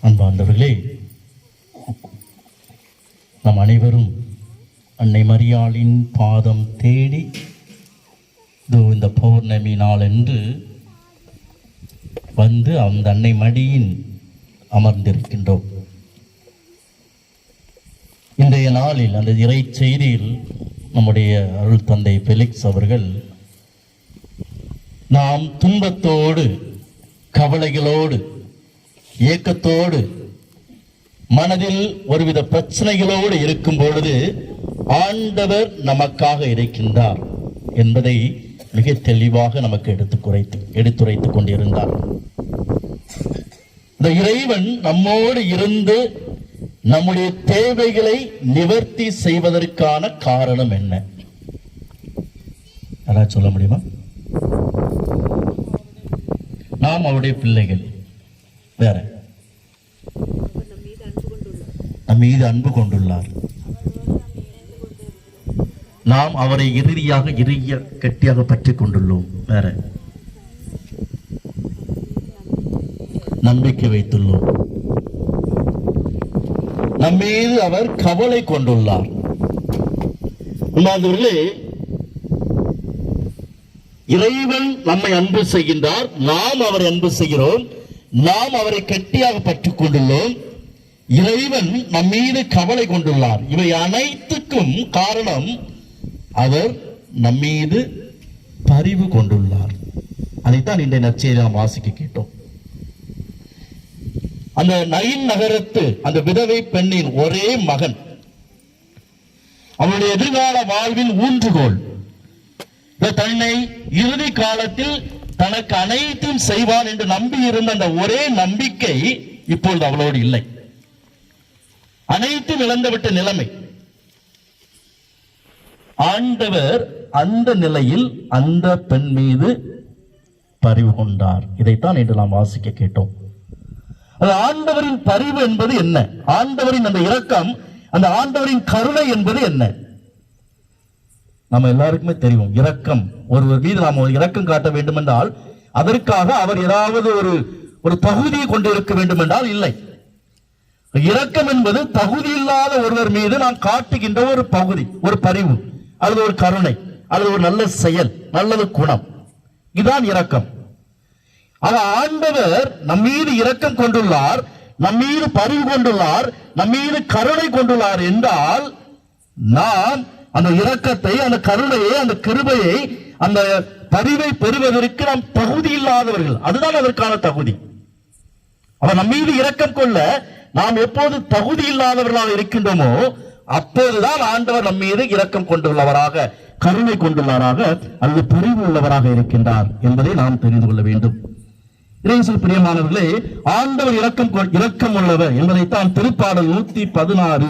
அன்பார்ந்தவர்களே நம் அனைவரும் அன்னை மரியாளின் பாதம் தேடி இதோ இந்த பௌர்ணமி நாளென்று வந்து அந்த அன்னை மடியின் அமர்ந்திருக்கின்றோம். இன்றைய நாளில் அந்த இறை செய்தியில் நம்முடைய அருள் தந்தை பெலிக்ஸ் அவர்கள் நாம் துன்பத்தோடு கவலைகளோடு ஏக்கத்தோடு மனதில் ஒருவித பிரச்சனைகளோடு இருக்கும் பொழுது ஆண்டவர் நமக்காக இருக்கின்றார் என்பதை மிக தெளிவாக நமக்கு எடுத்து குறைத்து எடுத்துரைத்துக் கொண்டிருந்தார். இந்த இறைவன் நம்மோடு இருந்து நம்முடைய தேவைகளை நிவர்த்தி செய்வதற்கான காரணம் என்ன? யாராவது சொல்ல முடியுமா? நாம் அவருடைய பிள்ளைகள். வேற. நம் மீது அன்பு கொண்டுள்ளார். நாம் அவரை இறுதியாக இறுகிய கெட்டியாக பற்றி கொண்டுள்ளோம். வேற. நம்பிக்கை வைத்துள்ளோம். நம்மீது அவர் கவலை கொண்டுள்ளார். உண்மையானவர்களே இறைவன் நம்மை அன்பு செய்கின்றார். நாம் அவரை அன்பு செய்கிறோம். நாம் அவரை கெட்டியாக பற்றிக் கொண்டுள்ளோம். இறைவன் நம் மீது கவலை கொண்டுள்ளார். இவை அனைத்துக்கும் காரணம் அவர் நம்மீது பரிவு கொண்டுள்ளார். அதைத்தான் இன்றைய நற்செய்தி நாம் வாசிக்க கேட்டோம். அந்த நயின் நகரத்து அந்த விதவை பெண்ணின் ஒரே மகன். அவனுடைய எதிர்கால வாழ்வின் ஊன்றுகோல். தன்னை இறுதி காலத்தில் தனக்கு அனைத்தும் செய்வான் என்று நம்பி இருந்த அந்த ஒரே நம்பிக்கை இப்பொழுது அவளோடு இல்லை. அனைத்தும் இழந்துவிட்ட நிலைமை. ஆண்டவர் அந்த நிலையில் அந்த பெண் மீது பறிவு கொண்டார். இதைத்தான் இன்று நாம் வாசிக்க கேட்டோம். ஆண்டவரின் பரிவு என்பது என்ன? ஆண்டவரின் அந்த இரக்கம் அந்த ஆண்டவரின் கருணை என்பது என்ன? நம்ம எல்லாருக்குமே தெரியும் இரக்கம். ஒருவர் மீது நாம் ஒரு இரக்கம் காட்ட வேண்டும் என்றால் அதற்காக அவர் ஏதாவது ஒரு ஒரு தகுதியை கொண்டிருக்க வேண்டும் என்றால் இல்லை. இரக்கம் என்பது தகுதி இல்லாத ஒருவர் மீது நாம் காட்டுகின்ற ஒரு பகுதி ஒரு பரிவு அல்லது ஒரு கருணை அல்லது ஒரு நல்ல செயல் நல்லது குணம். இதுதான் இரக்கம். ஆக ஆண்டவர் நம்மீது இரக்கம் கொண்டுள்ளார் நம்மீது பரிவு கொண்டுள்ளார் நம்மீது கருணை கொண்டுள்ளார் என்றால் நாம் அந்த இரக்கத்தை அந்த கருணையை அந்த கிருபையை அந்த பரிவை பெறுவதற்கு நாம் தகுதி இல்லாதவர்கள். அதுதான் அதற்கான தகுதி. அவர் நம் மீது இரக்கம் கொள்ள நாம் எப்போது தகுதி இல்லாதவர்களாக இருக்கின்றோமோ அப்போதுதான் ஆண்டவர் நம் மீது இரக்கம் கொண்டுள்ளவராக கருணை கொண்டுள்ளவராக அல்லது பரிவு உள்ளவராக இருக்கின்றார் என்பதை நாம் தெரிந்து கொள்ள வேண்டும். இறைசல் பிரியமானவர்களே ஆண்டவர் இரக்கம் இரக்கம் உள்ளவர் என்பதைத்தான் திருப்பாடல் நூத்தி பதினாறு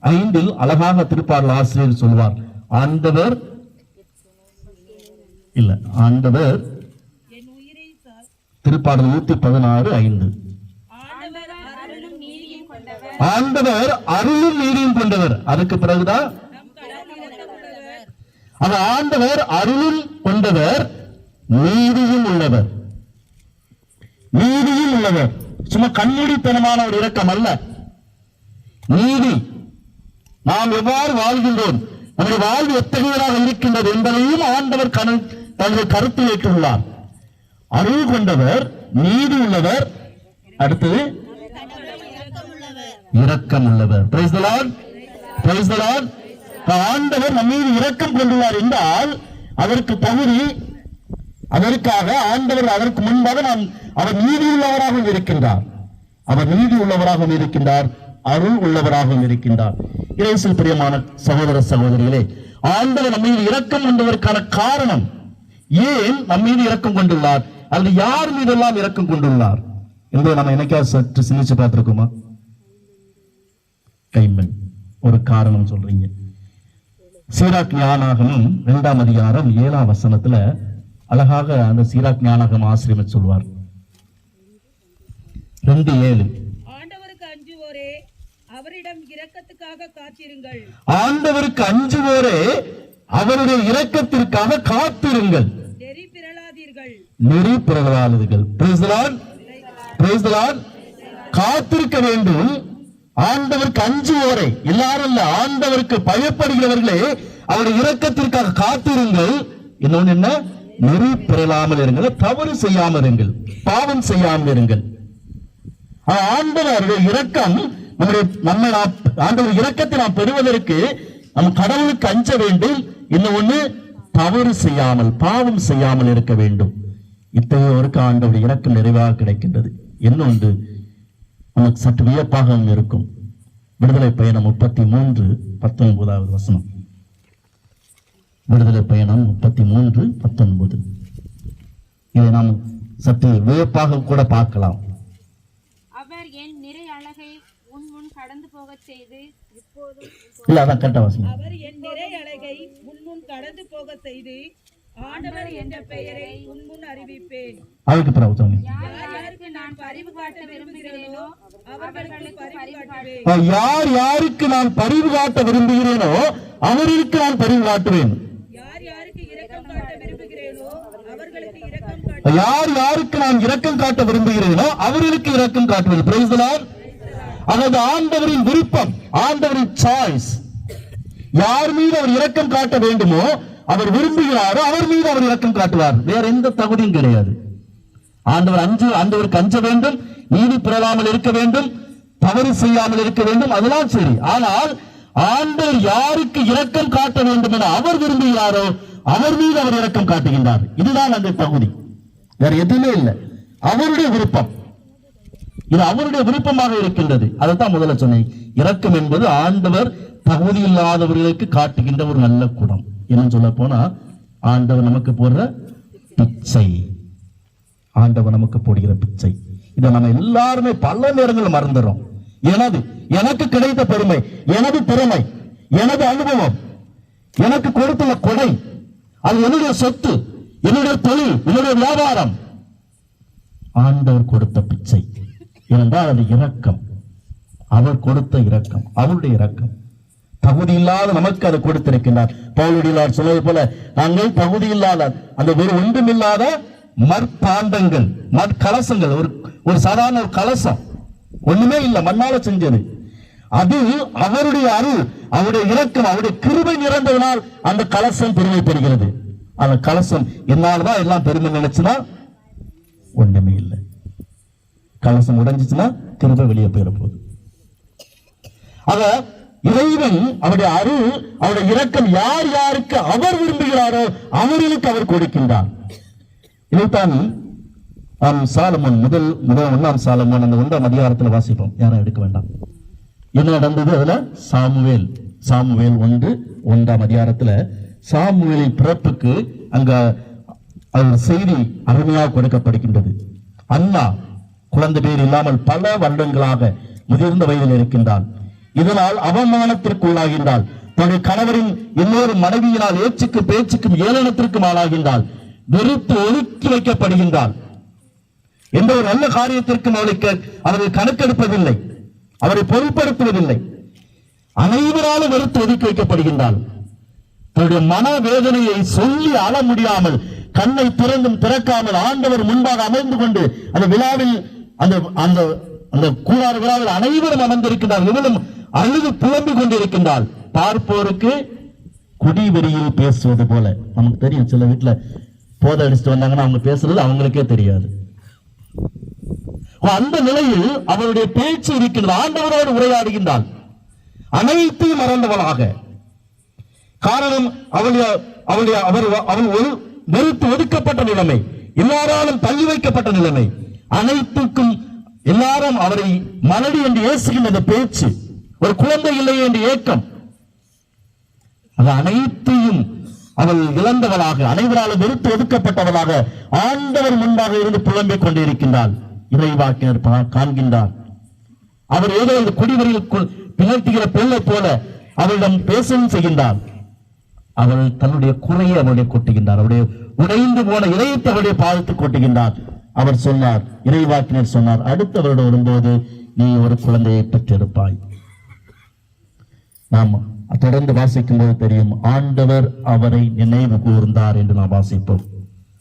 ஐந்தில் அழகாக திருப்பாடல் ஆசிரியர் சொல்வார். ஆண்டவர் இல்ல ஆண்டவர் திருப்பாடல் நூத்தி பதினாறு ஐந்து. ஆண்டவர் அருளும் நீதியும் கொண்டவர். அதுக்கு பிறகுதான்? ஆண்டவர் அருளும் கொண்டவர் நீதியும் உள்ளவர். நீதியும் உள்ளவர். சும்மா கண்மூடித்தனமான ஒரு இரக்கம் அல்ல. நீதி. நாம் எவ்வாறு வாழ்கின்றோம்? நமது வாழ்வு எத்தகையதாக இருக்கின்றது என்பதையும் ஆண்டவர் கண- தனது கருத்தில் ஏற்றுள்ளார் அருள் கொண்டவர் நீதி உள்ளவர். அடுத்தது இரக்கம் உள்ளவர். ஆண்டவர் நம் மீது இரக்கம் கொண்டுள்ளார் என்றால் அதற்கு தகுதி அதற்காக ஆண்டவர் அதற்கு முன்பாக நாம் அவர் நீதி உள்ளவராகவும் இருக்கின்றார். அவர் நீதி உள்ளவராகவும் இருக்கின்றார். அருள் உள்ளவராகவும் இருக்கின்றார். இறைசில் பிரியமான சகோதர சகோதரிகளே ஆண்டவர் நம்ம மீது இரக்கம் கொண்டதற்கான காரணம் ஏன் நம் மீது இரக்கம் கொண்டுள்ளார்? அல்லது யார் மீதெல்லாம் இரக்கம் கொண்டுள்ளார்? என்பதை நம்ம என்னைக்காவது சற்று சிந்திச்சு பார்த்திருக்கோமா? கைமண் ஒரு காரணம் சொல்றீங்க. சீராக் ஞானாகமும் இரண்டாம் அதிகாரம் ஏழாம் வசனத்துல அழகாக அந்த சீராக் ஞானாகம் ஆசிரியர் சொல்வார். ரெண்டு ஏழு. ஆண்டவருக்கு அஞ்சுவோரே அவரிடம் இரக்கத்துக்காக காத்திருங்கள். ஆண்டவருக்கு அஞ்சுவோரே அவருடைய இரக்கத்திற்காக காத்திருங்கள். நெறி பிறழாதீர்கள். நெறி. காத்திருக்க வேண்டும். ஆண்டவருக்கு அஞ்சுவோரை. எல்லாரும் இல்ல ஆண்டவருக்கு பயப்படுகிறவர்களே அவருடைய இரக்கத்திற்காக காத்திருங்கள். இன்னொன்னு என்ன? நெறி பிறலாமல் இருங்கள். தவறு செய்யாமல் இருங்கள். பாவம் செய்யாமல் இருங்கள். ஆண்டவருடைய இரக்கம் நம்முடைய நம்ம ஆண்டவர் இரக்கத்தை நாம் பெறுவதற்கு நம் கடவுளுக்கு அஞ்ச வேண்டும். இன்னும் ஒண்ணு தவறு செய்யாமல் பாவம் செய்யாமல் இருக்க வேண்டும். இத்தகையோருக்கு ஆண்டவர் இரக்கம் நிறைவாக கிடைக்கின்றது. இன்னொன்று நமக்கு சற்று வியப்பாகவும் இருக்கும். விடுதலை பயணம் முப்பத்தி மூன்று பத்தொன்பதாவது வசனம். விடுதலை பயணம் முப்பத்தி மூன்று பத்தொன்பது. இதை நாம் சற்று வியப்பாக கூட பார்க்கலாம் அவர் என் நிறை அழகை உன் கடந்து போகச் செய்து இப்போதும் அவர் என் நிறை அழகை கடந்து போக செய்து ஆண்டவர் என்ற பெயரை உன்முன் அறிவிப்பேன். அதுக்கு பிறகு யாருக்கு நான் பரிவு காட்ட விரும்புகிறேனோ அவர்களுக்கு யார் யாருக்கு நான் பரிவு காட்ட விரும்புகிறேனோ அவருக்கு நான் பரிவு காட்டுவேன். யார் யாருக்கு இரக்கம் காட்ட விரும்புகிறேனோ அவர்களுக்கு இரக்கம் யார் யாருக்கு நான் இரக்கம் காட்ட விரும்புகிறேனோ அவர்களுக்கு இரக்கம் காட்டுவேன். Lord. அதாவது ஆண்டவரின் விருப்பம் ஆண்டவரின் சாய்ஸ் யார் மீது அவர் இரக்கம் காட்ட வேண்டுமோ அவர் விரும்புகிறாரோ அவர் மீது அவர் இரக்கம் காட்டுவார். வேற எந்த தகுதியும் கிடையாது. ஆண்டவர் அஞ்சு ஆண்டவருக்கு அஞ்ச வேண்டும் நீதி பெறலாமல் இருக்க வேண்டும் தவறு செய்யாமல் இருக்க வேண்டும் அதெல்லாம் சரி. ஆனால் ஆண்டவர் யாருக்கு இரக்கம் காட்ட வேண்டும் என அவர் விரும்புகிறாரோ அவர் மீது அவர் இரக்கம் காட்டுகின்றார். இதுதான் அந்த தகுதி. வேற எதுவுமே இல்லை. அவருடைய விருப்பம். இது அவருடைய விருப்பமாக இருக்கின்றது. அதைத்தான் முதல்ல சொன்னேன். இரக்கம் என்பது ஆண்டவர் தகுதி இல்லாதவர்களுக்கு காட்டுகின்ற ஒரு நல்ல குணம். என்ன சொல்ல போனா ஆண்டவர் நமக்கு போடுற பிச்சை. ஆண்டவர் நமக்கு போடுகிற பிச்சை. இதை நம்ம எல்லாருமே பல நேரங்களில் மறந்துடுறோம் எனது எனக்கு கிடைத்த பெருமை எனது திறமை எனது அனுபவம் எனக்கு கொடுத்துள்ள கொடை அது என்னுடைய சொத்து என்னுடைய தொழில் என்னுடைய வியாபாரம். ஆண்டவர் கொடுத்த பிச்சை. இருந்தால் அது இரக்கம். அவர் கொடுத்த இரக்கம் அவருடைய இரக்கம். தகுதி இல்லாத நமக்கு அதை கொடுத்திருக்கின்றார். பவுலடியார் சொல்வது போல நாங்கள் தகுதி இல்லாத அந்த ஒரு ஒன்றுமில்லாத மற்பாண்டங்கள் மற்கலசங்கள் ஒரு ஒரு சாதாரண ஒரு கலசம். ஒண்ணுமே இல்லை மண்ணால செஞ்சது. அது அவருடைய அருள் அவருடைய இரக்கம் அவருடைய கிருபை நிறந்ததனால் அந்த கலசம் பெருமை பெறுகிறது. அந்த கலசம் என்னாலதான் எல்லாம் பெருமை நினைச்சுன்னா ஒண்ணுமே இல்லை. கலசம் உடைஞ்சிச்சுன்னா திரும்ப வெளியே போயிட போகுது ஆக இறைவன் அவருடைய அருள் அவருடைய இரக்கம் யார் யாருக்கு அவர் விரும்புகிறாரோ அவர்களுக்கு அவர் கொடுக்கின்றார். இதைத்தான் சாலமன் முதல் முதல் ஒன்றாம் சாலமன் அந்த ஒன்றாம் அதிகாரத்தில் வாசிப்போம். யாரும் எடுக்க வேண்டாம். என்ன நடந்தது அதுல? சாமுவேல் சாமுவேல் ஒன்று ஒன்றாம் அதிகாரத்துல சாமுவேலின் பிறப்புக்கு அங்க அவர் செய்தி அருமையாக கொடுக்கப்படுகின்றது. அண்ணா குழந்தை பேர் இல்லாமல் பல வருடங்களாக முதிர்ந்த வயதில் இருக்கின்றாள் இதனால் அவமானத்திற்குள்ளாகின்றாள் தன்னுடைய கணவரின் இன்னொரு மனைவியினால் ஏச்சுக்கு பேச்சுக்கும் ஏளனத்திற்கும் ஆளாகின்றாள். வெறுத்து ஒதுக்கி வைக்கப்படுகின்றாள். எந்த ஒரு நல்ல காரியத்திற்கும் அவளுக்கு அவர்கள் கணக்கெடுப்பதில்லை. அவரை பொருட்படுத்துவதில்லை. அனைவராலும் வெறுத்து ஒதுக்கி வைக்கப்படுகின்றாள். தன்னுடைய மன வேதனையை சொல்லி அழ முடியாமல் கண்ணை திறந்தும் திறக்காமல் ஆண்டவர் முன்பாக அமர்ந்து கொண்டு அந்த விழாவில் அந்த அந்த அந்த கூடார விழாவில் அனைவரும் அமர்ந்திருக்கின்றார். இவளும் அழுது புலம்பிக் கொண்டிருக்கின்றாள் பார்ப்போருக்கு குடிவெறியில் பேசுவது போல. நமக்கு தெரியும் சில வீட்டுல போதை அடிச்சுட்டு வந்தாங்கன்னா அவங்க பேசுறது அவங்களுக்கே தெரியாது. அந்த நிலையில் அவருடைய பேச்சு இருக்கின்ற ஆண்டவரோடு உரையாடுகின்றாள் அனைத்தையும் மறந்தவளாக காரணம் அவளுடைய அவளுடைய அவர் அவள் ஒரு வெறுத்து ஒதுக்கப்பட்ட நிலைமை. எல்லாராலும் தள்ளி வைக்கப்பட்ட நிலைமை. அனைத்துக்கும் எல்லாரும் அவரை மலடி என்று ஏசுகின்ற அந்த பேச்சு. ஒரு குழந்தை இல்லை என்று ஏக்கம். அது அனைத்தையும் அவள் இழந்தவளாக அனைவராலும் வெறுத்து ஒதுக்கப்பட்டவளாக ஆண்டவர் முன்பாக இருந்து புலம்பிக் கொண்டிருக்கின்றாள் இறைவாக்கினர் பா- காண்கின்றார். அவர் ஏதோ இந்த குடிவரியில் பிணர்த்துகிற பெண்ணை போல அவளிடம் பேசவும் செய்கின்றார். அவள் தன்னுடைய குறையை அவளுடைய கொட்டுகின்றார். அவருடைய உடைந்து போன இதயத்தை அவருடைய பாதத்து கொட்டுகின்றார். அவர் சொன்னார் இறைவாக்கினர் சொன்னார் அடுத்த வருடம் வரும்போது நீ ஒரு குழந்தையை பெற்றெடுப்பாய். நாம் தொடர்ந்து வாசிக்கும் போது தெரியும் ஆண்டவர் அவரை நினைவு கூர்ந்தார் என்று நாம் வாசிப்போம்.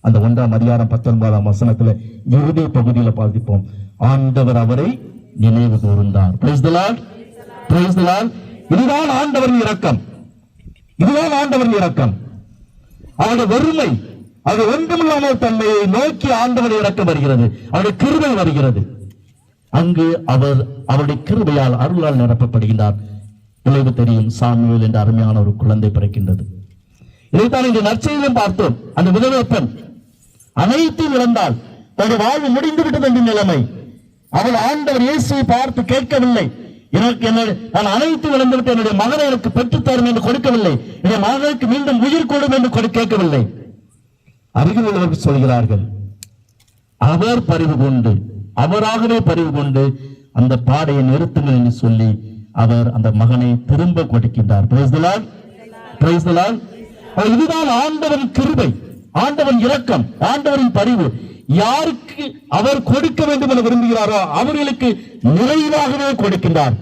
அந்த ஒன்றாம் அதிகாரம் பத்தொன்பதாம் வசனத்துல இறுதி பகுதியில பாதிப்போம் ஆண்டவர் அவரை நினைவு கூர்ந்தார். இதுதான் ஆண்டவரின் இரக்கம். இதுதான் ஆண்டவரின் இரக்கம். அவருடைய வறுமை அது ஒன்றுமில்லாமல் தன்மையை நோக்கி ஆண்டவர் இறக்கம் வருகிறது. அவருடைய கிருபை வருகிறது. அங்கு அவர் அவருடைய கிருபையால் அருளால் நிரப்பப்படுகின்றார். விளைவு தெரியும் சாமியல் என்ற அருமையான ஒரு குழந்தை பிறக்கின்றது. இதைத்தான் இன்று நற்செய்திலும் பார்த்தோம். அந்த விதவை அனைத்தையும் இழந்தால் தனது வாழ்வு முடிந்து விட்டது என்ற நிலைமை. அவள் ஆண்டவர் இயேசுவை பார்த்து கேட்கவில்லை. எனக்கு என்ன நான் அனைத்து இழந்துவிட்டு என்னுடைய மகனை எனக்கு பெற்றுத்தரும் என்று கொடுக்கவில்லை. என்னுடைய மகனுக்கு மீண்டும் உயிர் கூடும் என்று கொடு- கேட்கவில்லை. அருகில் உள்ளவர்கள் சொல்கிறார்கள். அவர் பறிவு கொண்டு அவராகவே பறிவு கொண்டு அந்த பாடையை நிறுத்துங்கள் என்று சொல்லி அவர் அந்த மகனை திரும்ப கொடுக்கின்றார். இதுதான் ஆண்டவன் கிருபை ஆண்டவன் இரக்கம் ஆண்டவரின் பரிவு. யாருக்கு அவர் கொடுக்க வேண்டும் என விரும்புகிறாரோ அவர்களுக்கு நிறைவாகவே கொடுக்கின்றார்.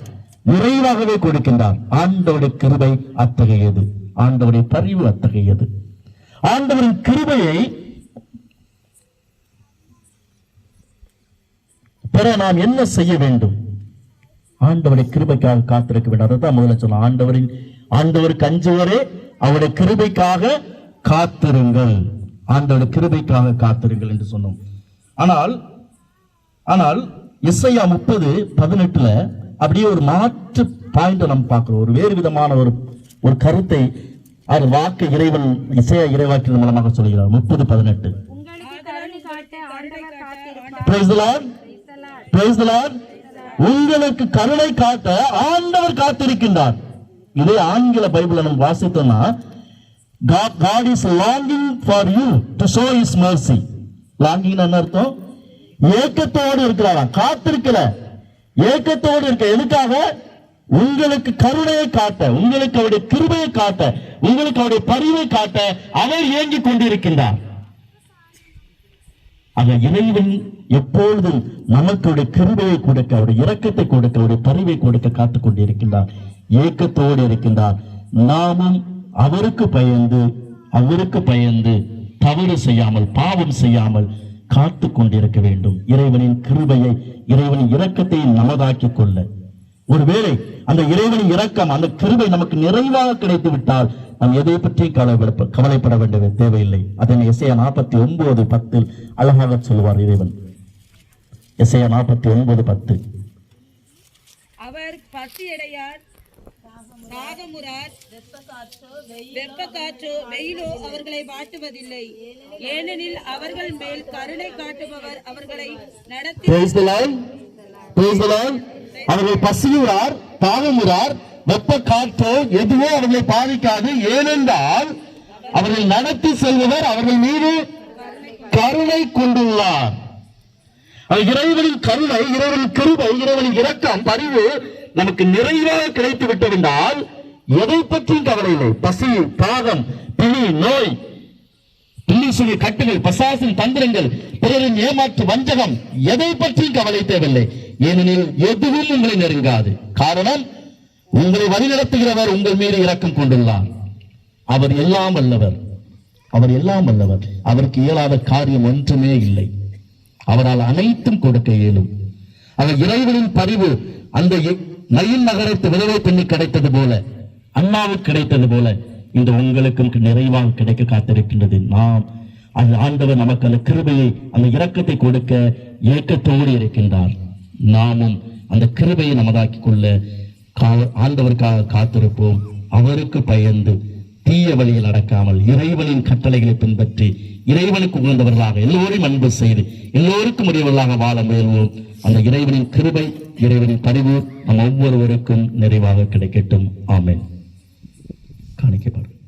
நிறைவாகவே கொடுக்கின்றார். ஆண்டவருடைய கிருபை அத்தகையது. ஆண்டவருடைய பரிவு அத்தகையது. ஆண்டவரின் கிருபையை பெற நாம் என்ன செய்ய வேண்டும்? ஆண்டவரை கிருபைக்காக காத்திருக்க வேண்டும். அதான் முதல்ல சொன்ன ஆண்டவரின் ஆண்டவர் கஞ்சுவரே அவருடைய கிருபைக்காக காத்திருங்கள். ஆண்டவருடைய கிருபைக்காக காத்திருங்கள் என்று சொன்னோம். ஆனால் ஆனால் இசையா முப்பது பதினெட்டுல அப்படியே ஒரு மாற்று பாயிண்ட் நம்ம பார்க்கிறோம். ஒரு வேறு விதமான ஒரு ஒரு கருத்தை அது வாக்கு இறைவன் இசைய இறைவாக்கின் மூலமாக சொல்கிறார். முப்பது பதினெட்டு. உங்களுக்கு கருணை காட்ட ஆண்டவர் உங்களுக்கு கருணை காட்ட காத்திருக்கின்றார். இதே ஆங்கில பைபிளை நம்ம வாசித்தோம்னா God, God is longing for you to show his mercy. Longing என்ன அர்த்தம்? ஏக்கத்தோடு இருக்கிறாராம். காத்திருக்கல. ஏக்கத்தோடு இருக்க. எதுக்காக? உங்களுக்கு கருணையை காட்ட உங்களுக்கு அவருடைய கிருபையை காட்ட உங்களுக்கு அவருடைய பரிவை காட்ட அவர் ஏங்கிக் கொண்டிருக்கின்றார். அந்த இறைவன் எப்பொழுதும் நமக்கு கிருபையை கொடுக்க அவருடைய இரக்கத்தை கொடுக்க அவருடைய பரிவை கொடுக்க காத்துக் கொண்டிருக்கின்றார். ஏக்கத்தோடு இருக்கின்றார். நாமும் அவருக்கு பயந்து அவருக்கு பயந்து தவறு செய்யாமல் பாவம் செய்யாமல் காத்து கொண்டிருக்க வேண்டும். இறைவனின் கிருபையை இறைவனின் இரக்கத்தை நமதாக்கிக் கொள்ள. ஒருவேளை அந்த இறைவனின் இரக்கம் அந்த கிருபை நமக்கு நிறைவாக கிடைத்து விட்டால் நாம் எதை பற்றி கவலைப்பட கவலைப்பட வேண்டிய தேவையில்லை. அதனை எஸ்ஐயா நாற்பத்தி ஒன்பது பத்தில் அழகாக சொல்லுவார் இறைவன். எஸ்ஐயா நாற்பத்தி ஒன்பது பத்து. அவர் பசியடையார் தாகமுறார் வெப்ப காற்றோ வெயிலோ அவர்களை வாட்டுவதில்லை. ஏனெனில் அவர்கள் மேல் கருணை காட்டுபவர் அவர்களை நடத்தி அவர்கள் பசியுறார் தாகமுறார் வெப்ப காற்றோ எதுவோ அவர்களை பாதிக்காது. ஏனென்றால் அவர்கள் நடத்தி செல்பவர் அவர்கள் மீது கருணை கொண்டுள்ளார். இறைவனின் கருணை இறைவனின் கிருபை இறைவனின் இரக்கம் பரிவு நமக்கு நிறைவாக கிடைத்து விட்டதென்றால் எதை பற்றியும் கவலை இல்லை. பசி தாகம் பிணி நோய் பில்லிசுனி கட்டுகள் பசாசின் தந்திரங்கள் பிறரின் ஏமாற்று வஞ்சகம் எதை பற்றியும் கவலை தேவையில்லை. ஏனெனில் எதுவும் உங்களை நெருங்காது. காரணம் உங்களை வழிநடத்துகிறவர் உங்கள் மீது இரக்கம் கொண்டுள்ளார். அவர் எல்லாம் வல்லவர். அவர் எல்லாம் வல்லவர். அவருக்கு இயலாத காரியம் ஒன்றுமே இல்லை. அவரால் அனைத்தும் கொடுக்க இயலும். அவர் இறைவனின் பரிவு அந்த நயில் நகரத்து விதவை பெண்ணி கிடைத்தது போல அண்ணாவுக்கு கிடைத்தது போல இந்த உங்களுக்கும் நிறைவாக கிடைக்க காத்திருக்கின்றது. நாம் அந்த ஆண்டவர் நமக்கு அந்த கிருபையை அந்த இரக்கத்தை கொடுக்க ஏக்கத்தோடு இருக்கின்றார். நாமும் அந்த கிருபையை நமதாக்கிக் கொள்ள கா- ஆண்டவருக்காக காத்திருப்போம். அவருக்கு பயந்து தீய வழியில் நடக்காமல் இறைவனின் கட்டளைகளை பின்பற்றி இறைவனுக்கு உகந்தவர்களாக எல்லோரையும் அன்பு செய்து எல்லோருக்கும் உரியவர்களாக வாழ முயல்வோம். அந்த இறைவனின் கிருபை இறைவனின் பரிவு நம் ஒவ்வொருவருக்கும் நிறைவாக கிடைக்கட்டும். ஆமேன். காணிக்கப்படும்